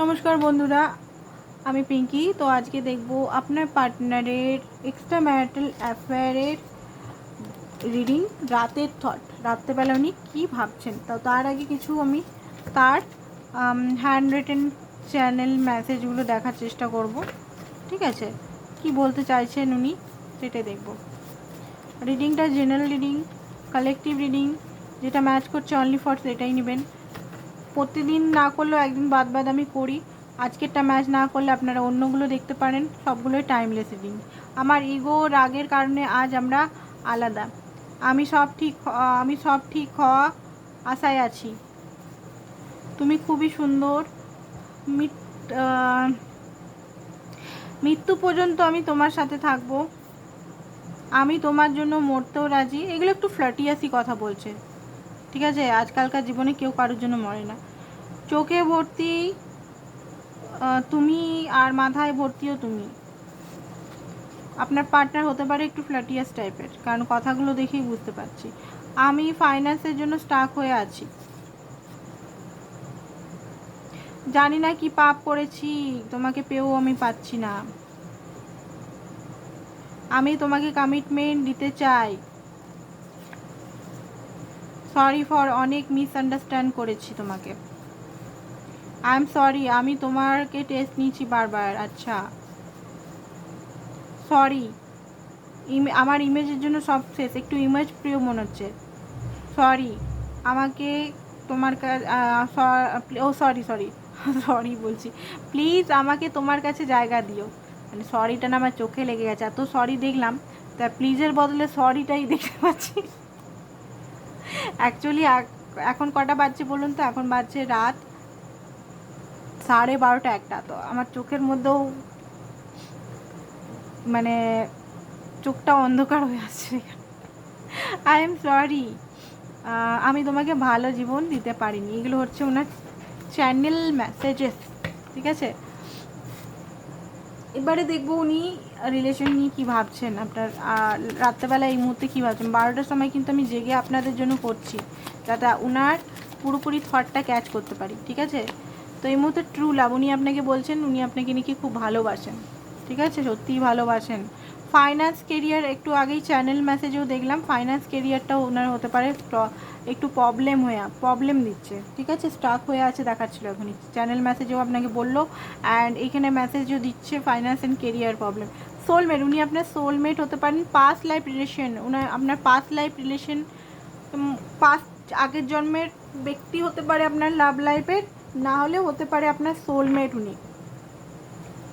নমস্কার বন্ধুরা, আমি পিঙ্কি। তো আজকে দেখব আপনার পার্টনারের এক্সট্রা ম্যারিটাল অ্যাফেয়ারের রিডিং রাতের থট রাত্রেবেলা উনি কী ভাবছেন? তো তার আগে কিছু আমি তার হ্যান্ড রিটেন চ্যানেল মেসেজগুলো দেখার চেষ্টা করব। ঠিক আছে? কি বলতে চাইছেন উনি, সেটাই দেখব। রিডিংটা জেনারেল রিডিং কালেকটিভ রিডিং যেটা ম্যাচ করছে অনলি ফর সেটাই নেবেন। প্রতিদিন না করলেও একদিন বাদ বাদ আমি করি। আজকেরটা ম্যাচ না করলে আপনারা অন্যগুলো দেখতে পারেন। সবগুলোই টাইমলেস রিডিং আমার ইগো রাগের কারণে আজ আমরা আলাদা। আমি সব ঠিক আমি সব ঠিক হওয়া আশায় আছি। তুমি খুবই সুন্দর। মৃত্যু পর্যন্ত আমি তোমার সাথে থাকব। আমি তোমার জন্য মরতেও রাজি। এগুলো একটু ফ্লাটিয়াসি কথা বলছে। ঠিক আছে? আজকালকার জীবনে কেউ কারোর জন্য মরে না। চোখে ভর্তি তুমি আর মাথায় ভর্তিও তুমি। আপনার পার্টনার হতে পারে একটু ফ্ল্যাটিয়াস টাইপের কারণ কথাগুলো দেখেই বুঝতে পারছি। আমি ফাইন্যান্সের জন্য স্টাক হয়ে আছি। জানি না কি পাপ করেছি, তোমাকে পেয়েও আমি পাচ্ছি না। আমি তোমাকে কমিটমেন্ট দিতে চাই। সরি ফর অনেক মিসআন্ডারস্ট্যান্ড করেছি তোমাকে। আই এম সরি আমি তোমাকে টেস্ট নিয়েছি বারবার আচ্ছা। সরি আমার ইমেজের জন্য সব শেষ, একটু ইমেজ প্রিয় মনে হচ্ছে। সরি আমাকে তোমার ও সরি সরি সরি বলছি। প্লিজ আমাকে তোমার কাছে জায়গা দিও। মানে সরিটা না আমার চোখে লেগে গেছে, এত সরি দেখলাম, তা প্লিজের বদলে সরিটাই দেখতে পাচ্ছি। অ্যাকচুয়ালি এখন কটা বাজছে বলুন তো? এখন বাজছে রাত সাড়ে বারোটা একটা, তো আমার চোখের মধ্যেও মানে চোখটা অন্ধকার হয়ে আসছে আই এম সরি আমি তোমাকে ভালো জীবন দিতে পারিনি। এগুলো হচ্ছে ওনার চ্যানেল মেসেজেস ঠিক আছে? এবারে দেখব উনি রিলেশন নিয়ে কী ভাবছেন আপনার। রাত্রেবেলা এই মুহূর্তে কী ভাবছেন? বারোটার সময় কিন্তু আমি জেগে আপনাদের জন্য করছি, যাতে উনার পুরোপুরি থটটা ক্যাচ করতে পারি, ঠিক আছে? তো এই মুহূর্তে ট্রু লাভ উনি আপনাকে বলছেন, উনি আপনাকে নাকি খুব ভালোবাসেন। ঠিক আছে? সত্যিই ভালোবাসেন। ফাইন্যান্স কেরিয়ার একটু আগেই চ্যানেল মেসেজেও দেখলাম ফাইন্যান্স কেরিয়ারটাও ওনার হতে পারে একটু প্রবলেম হয়ে প্রবলেম দিচ্ছে। ঠিক আছে? স্টাক হয়ে আছে, দেখাচ্ছিল এখনই। চ্যানেল মেসেজেও আপনাকে বলল অ্যান্ড এখানে মেসেজও দিচ্ছে finance and career problem soulmate উনি আপনার সোলমেট হতে পারেন পাস্ট লাইফ রিলেশন উনার, আপনার পাস্ট লাইফ রিলেশন পাস্ট আগের জন্মের ব্যক্তি হতে পারে আপনার লাভ লাইফের না হলে হতে পারে আপনার সোলমেট উনি।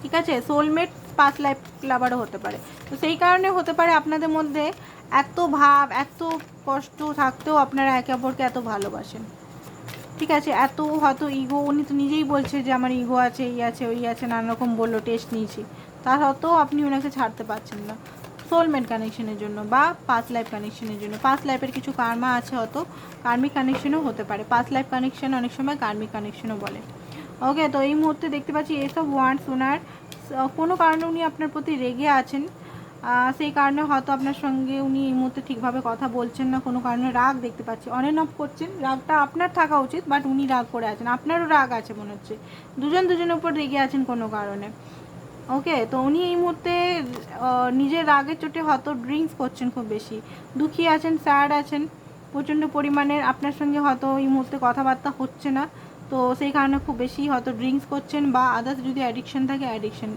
ঠিক আছে? সোলমেট পাস্ট লাইফ লাভারও হতে পারে। তো সেই কারণে হতে পারে আপনাদের মধ্যে এত ভাব, এত কষ্ট থাকতেও আপনারা একে অপরকে এত ভালোবাসেন। ঠিক আছে? এত হয়তো ইগো উনি তো নিজেই বলছে যে আমার ইগো আছে, এই আছে, ওই আছে নানা রকম বলল টেস্ট নিয়েছি। তা সত্ত্বেও আপনি ওনাকে ছাড়তে পারছেন না। সোলমেট কানেকশনের জন্য বা পাস্ট লাইফ কানেকশনের জন্য। পাস্ট লাইফের কিছু কার্মা আছে হয়তো কার্মিক কানেকশনও হতে পারে। পাস্ট লাইফ কানেকশন অনেক সময় কার্মিক কানেকশনও বলে। ওকে তো এই মুহূর্তে দেখতে পাচ্ছি এসব ওয়ার্ডস ওনার কোনো কারণে উনি আপনার প্রতি রেগে আছেন। সেই কারণে হয়তো আপনার সঙ্গে উনি এই মুহূর্তে ঠিকভাবে কথা বলছেন না, কোনো কারণে রাগ দেখতে পাচ্ছি। অনেন অফ করছেন। রাগটা আপনার থাকা উচিত বাট উনি রাগ করে আছেন। আপনারও রাগ আছে মনে হচ্ছে। দুজন দুজনের উপর রেগে আছেন কোনো কারণে। ওকে তো উনি এই মুহূর্তে নিজের রাগের চোটে হয়তো ড্রিঙ্কস করছেন খুব বেশি। দুঃখী আছেন স্যাড আছেন প্রচণ্ড পরিমাণের আপনার সঙ্গে হয়তো এই মুহূর্তে কথাবার্তা হচ্ছে না। তো সেই কারণে খুব বেশি হয়তো ড্রিঙ্কস করছেন বা আদার্স যদি অ্যাডিকশন থাকে অ্যাডিকশন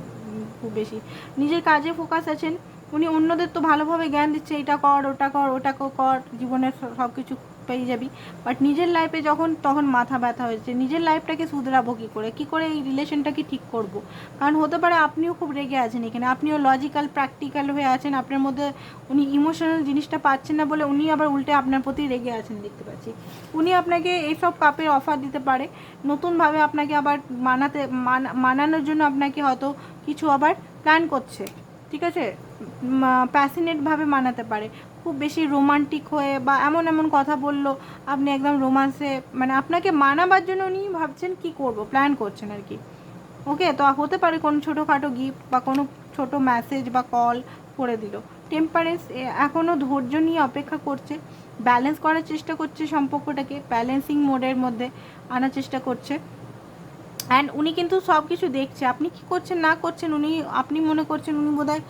খুব বেশি। নিজের কাজে ফোকাস আছেন উনি অন্যদের তো ভালোভাবে জ্ঞান দিচ্ছে এটা কর ওটা কর ওটা কর, কর জীবনের সব কিছু পেয়ে যাবি। বাট নিজের লাইফে যখন, তখন মাথা ব্যথা হয়েছে। নিজের লাইফটাকে শুধরাবো কী করে? কী করে এই রিলেশনটাকে ঠিক করব? কারণ হতে পারে আপনিও খুব রেগে আছেন এখানে। আপনিও লজিক্যাল প্র্যাকটিক্যাল হয়ে আছেন। আপনার মধ্যে উনি ইমোশনাল জিনিসটা পাচ্ছেন না বলে উনি আবার উল্টে আপনার প্রতি রেগে আছেন দেখতে পাচ্ছি। উনি আপনাকে এইসব কাপের অফার দিতে পারে। নতুনভাবে আপনাকে আবার মানাতে, মানা- মানানোর জন্য আপনাকে হয়তো কিছু আবার প্ল্যান করছে। ঠিক আছে? প্যাশনেটভাবে মানাতে পারে। খুব বেশি রোমান্টিক হয়ে বা এমন এমন কথা বলল, আপনি একদম রোমান্সে মানে আপনাকে মানাবার জন্য উনি ভাবছেন কি করব প্ল্যান করছেন আর কি। ওকে, তো হতে পারে কোনো ছোটোখাটো গিফট বা কোনো ছোট মেসেজ বা কল করে দিল। টেম্পারেন্স এখনও ধৈর্য নিয়ে অপেক্ষা করছে ব্যালেন্স করার চেষ্টা করছে সম্পর্কটাকে ব্যালেন্সিং মোডের মধ্যে আনার চেষ্টা করছে। অ্যান্ড উনি কিন্তু সব কিছু দেখছে। আপনি কি করছেন, না করছেন, উনি, আপনি মনে করছেন উনি বোধহয়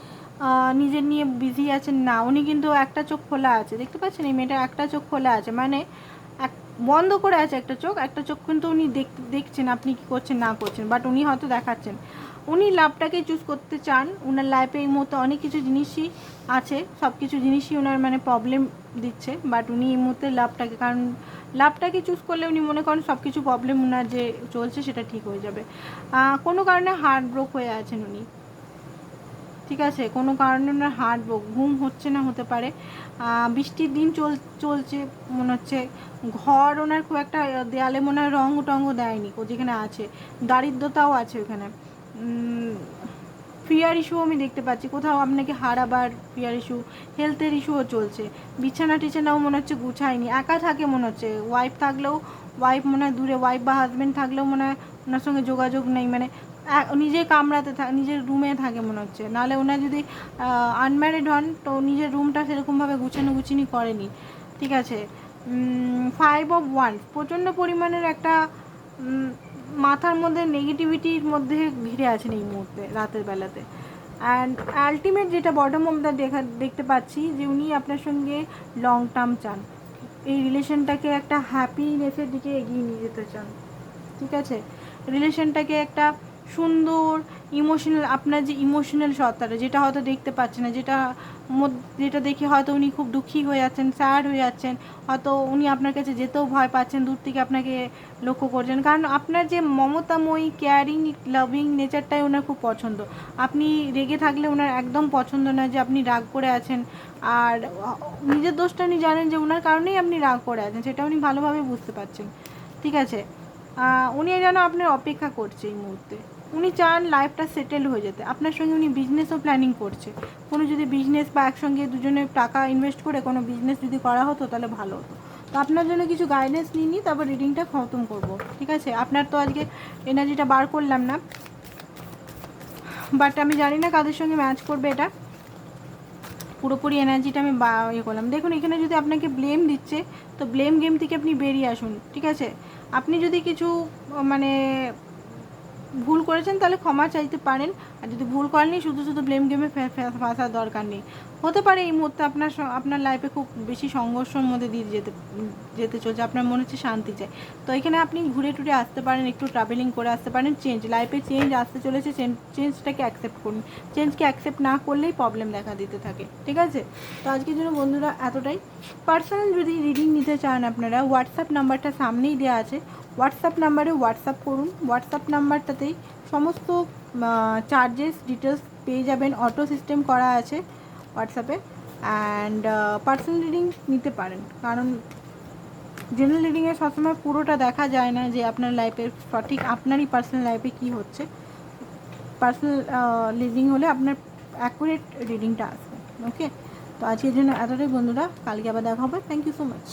নিজের নিয়ে বিজি আছেন? না, উনি কিন্তু একটা চোখ খোলা আছে। দেখতে পাচ্ছেন এই মেয়েটা একটা চোখ খোলা আছে। মানে এক, বন্ধ করে আছে একটা চোখ। একটা চোখ কিন্তু উনি দেখ, দেখছেন আপনি কি করছেন, না করছেন। বাট উনি হয়তো দেখাচ্ছেন। উনি লাভটাকে চুজ করতে চান। ওনার লাইফে এই মুহূর্তে অনেক কিছু জিনিসই আছে। সব কিছু জিনিসই ওনার মানে প্রবলেম দিচ্ছে। বাট উনি এই মুহূর্তে লাভটাকে, কারণ লাভটাকে চুজ করলে উনি মনে করেন সব কিছু প্রবলেম ওনার যে চলছে সেটা ঠিক হয়ে যাবে। কোনো কারণে হার্ট ব্রোক হয়ে আছেন উনি। ঠিক আছে? কোনো কারণে ওনার হার্ট ব্রোক ঘুম হচ্ছে না হতে পারে। বৃষ্টির দিন চল, চলছে, মনে হচ্ছে ঘর ওনার খুব একটা দেয়ালে মনে হয় রঙ টঙ্গ দেয়নি ও যেখানে আছে। দারিদ্রতাও আছে ওখানে। ফিয়ার ইস্যু আমি দেখতে পাচ্ছি। কোথাও আপনাকে হারাবার ফিয়ার ইস্যু হেলথের ইস্যুও চলছে। বিছানা টিছানাও মনে হচ্ছে গুছায়নি। একা থাকে মনে হচ্ছে। ওয়াইফ থাকলেও ওয়াইফ মনে হয় দূরে ওয়াইফ বা হাজব্যান্ড থাকলেও মনে হয় ওনার সঙ্গে যোগাযোগ নেই। মানে এ- নিজে কামরাতে থাকে নিজের রুমে থাকে মনে হচ্ছে। নাহলে ওনার যদি আনম্যারিড হন, তো নিজের রুমটা সেরকমভাবে গুছানো গুছিনি করেনি। ঠিক আছে? ফাইভ অফ ওয়ান প্রচণ্ড পরিমাণের একটা মাথার মধ্যে নেগেটিভিটির মধ্যে ঘিরে আছেন এই মুহূর্তে, রাতের বেলাতে। অ্যান্ড আলটিমেট যেটা বটম অফ দ্য দেখা, দেখতে পাচ্ছি যে উনি আপনার সঙ্গে লং টার্ম চান। এই রিলেশনটাকে একটা হ্যাপিনেসের দিকে এগিয়ে নিয়ে যেতে চান। ঠিক আছে? রিলেশনটাকে একটা সুন্দর ইমোশনাল আপনার যে ইমোশনাল সত্তাটা, যেটা হয়তো দেখতে পাচ্ছেন না, যেটা যেটা দেখে হয়তো উনি খুব দুঃখী হয়ে যাচ্ছেন স্যাড হয়ে যাচ্ছেন, হয়তো উনি আপনার কাছে যেতেও ভয় পাচ্ছেন, দূর থেকে আপনাকে লক্ষ্য করছেন। কারণ আপনার যে মমতাময়ী কেয়ারিং লাভিং নেচারটাই ওনার খুব পছন্দ। আপনি রেগে থাকলে ওনার একদম পছন্দ না যে আপনি রাগ করে আছেন। আর নিজের দোষটা উনি জানেন যে ওনার কারণেই আপনি রাগ করে আছেন, সেটা উনি ভালোভাবে বুঝতে পারছেন। ঠিক আছে? উনি যেন আপনার অপেক্ষা করছে এই মুহূর্তে। উনি চান লাইফটা সেটেল হয়ে যেতে। আপনার সঙ্গে উনি বিজনেসও প্ল্যানিং করছে। কোনো যদি বিজনেস বা একসঙ্গে দুজনে টাকা ইনভেস্ট করে কোনো বিজনেস যদি করা হতো তাহলে ভালো হতো। তো আপনার জন্য কিছু গাইডেন্স নিয়ে নিই, তারপর রিডিংটা খতম করব, ঠিক আছে? আপনার তো আজকে এনার্জিটা বার করলাম না। বাট আমি জানি না কাদের সঙ্গে ম্যাচ করবে এটা। পুরোপুরি এনার্জিটা আমি বা ইয়ে করলাম। দেখুন, এখানে যদি আপনাকে ব্লেম দিচ্ছে, তো ব্লেম গেম থেকে আপনি বেরিয়ে আসুন, ঠিক আছে? আপনি যদি কিছু মানে ভুল করেছেন তাহলে ক্ষমা চাইতে পারেন। আর যদি ভুল করেননি, শুধু শুধু ব্লেম গেমে ফাঁসার দরকার নেই। হতে পারে এই মুহূর্তে আপনার আপনার লাইফে খুব বেশি সংঘর্ষের মধ্যে দিয়ে যেতে যেতে চলছে। আপনার মনে হচ্ছে শান্তি চাই। তো এখানে আপনি ঘুরে টুরে আসতে পারেন, একটু ট্রাভেলিং করে আসতে পারেন। চেঞ্জ লাইফে চেঞ্জ আসতে চলেছে চেঞ্জটাকে অ্যাকসেপ্ট করুন। চেঞ্জকে অ্যাকসেপ্ট না করলেই প্রবলেম দেখা দিতে থাকে। ঠিক আছে? তো আজকের জন্য বন্ধুরা এতটাই। পার্সোনাল যদি রিডিং নিতে চান আপনারা হোয়াটসঅ্যাপ নাম্বারটা সামনেই দেওয়া আছে। হোয়াটসঅ্যাপ নাম্বারে হোয়াটসঅ্যাপ করুন। হোয়াটসঅ্যাপ নাম্বারটাতেই সমস্ত চার্জেস ডিটেলস পেয়ে যাবেন। অটো সিস্টেম করা আছে হোয়াটসঅ্যাপে। অ্যান্ড পার্সোনাল রিডিং নিতে পারেন। কারণ জেনারেল রিডিংয়ে সবসময় পুরোটা দেখা যায় না যে আপনার লাইফে সঠিক, আপনারই পার্সোনাল লাইফে কী হচ্ছে। পার্সোনাল রিডিং হলে আপনার অ্যাকুরেট রিডিংটা আসবে। ওকে তো আজকের জন্য এতটাই বন্ধুরা। কালকে আবার দেখা হবে। Thank you so much